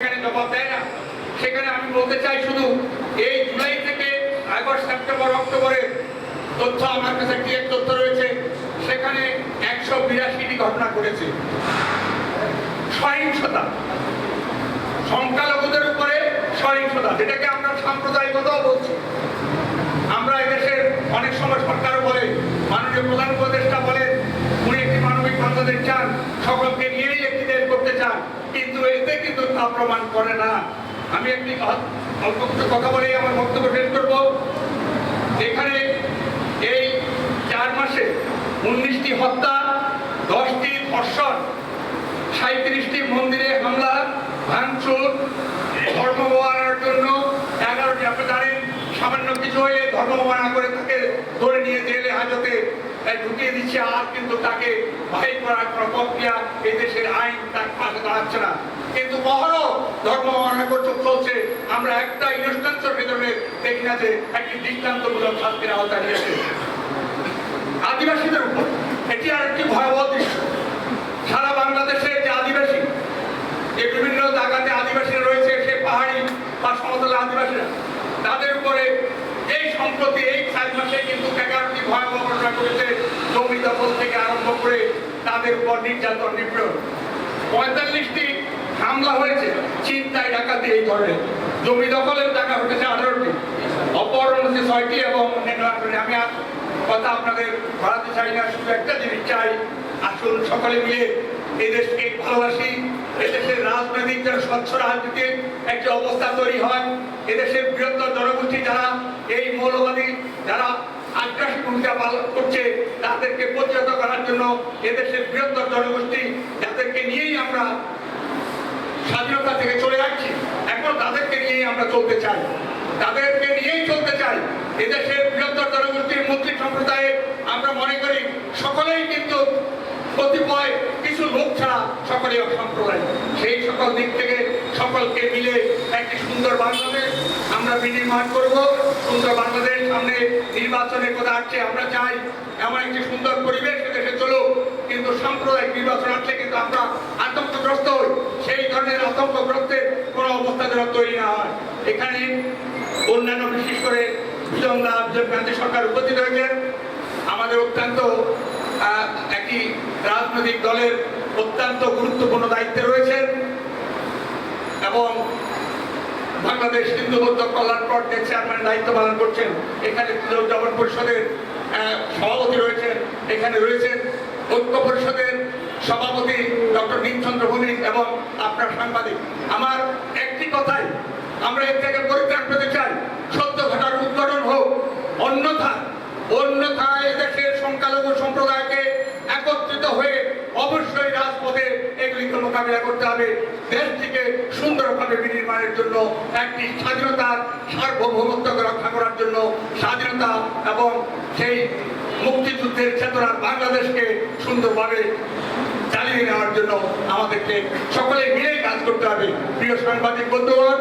সেখানে জবাব দেয় না। সেখানে আমি বলতে চাই শুধু, এই জুলাই থেকে আগস্ট, সেপ্টেম্বর, অক্টোবরের তথ্য আমার কাছে ক্লিয়ার তথ্য রয়েছে। সেখানে একশো বিরাশিটি ঘটনা ঘটেছে। সহিংসতা। সংখ্যালঘুদের উপরে সহিংসতা, যেটাকে আমরা সাম্প্রদায়িকতাও বলছি। আমরা এদেশের অনেক সময় সরকারও বলে, মাননীয় প্রধান উপদেষ্টা বলেন, উনি একটি মানবিক বাংলাদেশ চান, সকলকে নিয়েই একটি দেশ করতে চান কিন্তু এতে কিন্তু তা প্রমাণ করে না। আমি একটি অল্প কিছু কথা বলেই আমার বক্তব্য শেষ করব। এখানে এই চার মাসে উনিশটি হত্যা, দশটি ধর্ষণ সাঁত্রিশটি মন্দিরে হামলা, ভাঙচুর, ধর্ম জন্য এগারোটি আপনি সামান্য কিছু হয়ে ধর্ম মানা করে তাকে ধরে নিয়ে জেলে হাজতে ঢুকিয়ে দিচ্ছে আর কিন্তু তাকে বাহির করার কোনো প্রক্রিয়া এই দেশের আইন তার পাশে দাঁড়াচ্ছে না। কিন্তু মহরও ধর্ম মানা করতে চলছে। আমরা একটা ইনস্টান্সের ভিতরে দেখি না যে একটি দৃষ্টান্তমূলক শাস্তির আওতায় নিয়েছে। আদিবাসীদের উপর। এটি আর একটি ভয়াবহ দৃশ্য। সারা বাংলাদেশে যে আদিবাসী, যে বিভিন্ন জায়গাতে আদিবাসীরা রয়েছে, সে পাহাড়ি বা সমতলে আদিবাসীরা তাদের উপরে এই সম্প্রতি এই চার মাসে কিন্তু এগারোটি ভয়াবহ ঘটনা করেছে জমি দখল থেকে আরম্ভ করে তাদের উপর নির্যাতন, নিপীড়ন। পঁয়তাল্লিশটি হামলা হয়েছে চিন্তায় ডাকাতি এই ধরনের। জমি দখলের টাকা ঘটেছে আঠারোটি। অপহরণ হচ্ছে ছয়টি এবং অন্যান্য আমি কথা আপনাদের বাড়াতে চাই না, শুধু একটা জিনিস চাই। আসুন সকলে মিলে এদেশকে ভালোবাসি। এদেশের রাজনৈতিক যারা স্বচ্ছ রাজনীতির একটি অবস্থা তৈরি হয়। এদেশের বৃহত্তর জনগোষ্ঠী যারা এই মৌলবাদী, যারা আগ্রাসী ভূমিকা পালন করছে, তাদেরকে প্রতিহত করার জন্য এদেশের বৃহত্তর জনগোষ্ঠী যাদেরকে নিয়েই আমরা স্বাধীনতা থেকে চলে আসছি, এখন তাদেরকে নিয়েই আমরা চলতে চাই। তাদেরকে নিয়েই চলতে চাই। এদেশের বৃহত্তর জনগোষ্ঠীর মুসলিম সম্প্রদায়ে আমরা মনে করি সকলেই কিন্তু কতিপয় কিছু লোক ছাড়া সকলেই অসম্প্রদায় সেই সকল দিক থেকে সকলকে মিলে একটি সুন্দর বাংলাদেশ আমরা বিনির্মাণ করব। সুন্দর বাংলাদেশ সামনে নির্বাচনের কথা আসছে, আমরা চাই এমন একটি সুন্দর পরিবেশ দেশে চলুক। কিন্তু সাম্প্রদায়িক নির্বাচন আসলে কিন্তু আমরা আতঙ্কগ্রস্ত হই। সেই ধরনের আতঙ্কগ্রস্তের কোনো অবস্থা যেন তৈরি না হয়। এখানে অন্যান্য বিশেষ করে গান্ধী সরকার উপস্থিত হয়েছেন আমাদের অত্যন্ত একটি রাজনৈতিক দলের অত্যন্ত গুরুত্বপূর্ণ দায়িত্বে রয়েছেন এবং বাংলাদেশ হিন্দু বৌদ্ধ কল্যাণ পর্যায়ের চেয়ারম্যান দায়িত্ব পালন করছেন। এখানে উদযাপন পরিষদের সভাপতি রয়েছেন, এখানে রয়েছেন ঐক্য পরিষদের সভাপতি ডক্টর নীলচন্দ্র ভৌমিক এবং আপনার সাংবাদিক। আমার একটি কথাই, আমরা এর থেকে পরিত্রাণ অন্যথায় সংখ্যালঘু সম্প্রদায়কে একত্রিত হয়ে অবশ্যই রাজপথে এগুলিকে মোকাবিলা করতে হবে। সুন্দরভাবে বিনির্মাণের জন্য একটি স্বাধীনতার সার্বভৌমত্বকে রক্ষা করার জন্য স্বাধীনতা এবং সেই মুক্তিযুদ্ধের চেতনার বাংলাদেশকে সুন্দরভাবে চালিয়ে নেওয়ার জন্য আমাদেরকে সকলে মিলেই কাজ করতে হবে। প্রিয় সাংবাদিক বন্ধুগণ,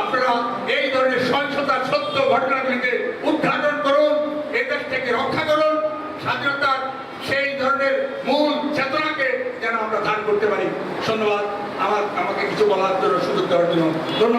আপনারা এই ধরনের সহিংসতার সত্য ঘটনাগুলিকে উদ্ঘাটন করুন এই দেশ থেকে রক্ষা করুন স্বাধীনতার সেই ধরনের মূল চেতনাকে যেন আমরা দান করতে পারি। ধন্যবাদ। আমার, আমাকে কিছু বলার জন্য সুযোগ দেওয়ার জন্য। ধন্যবাদ।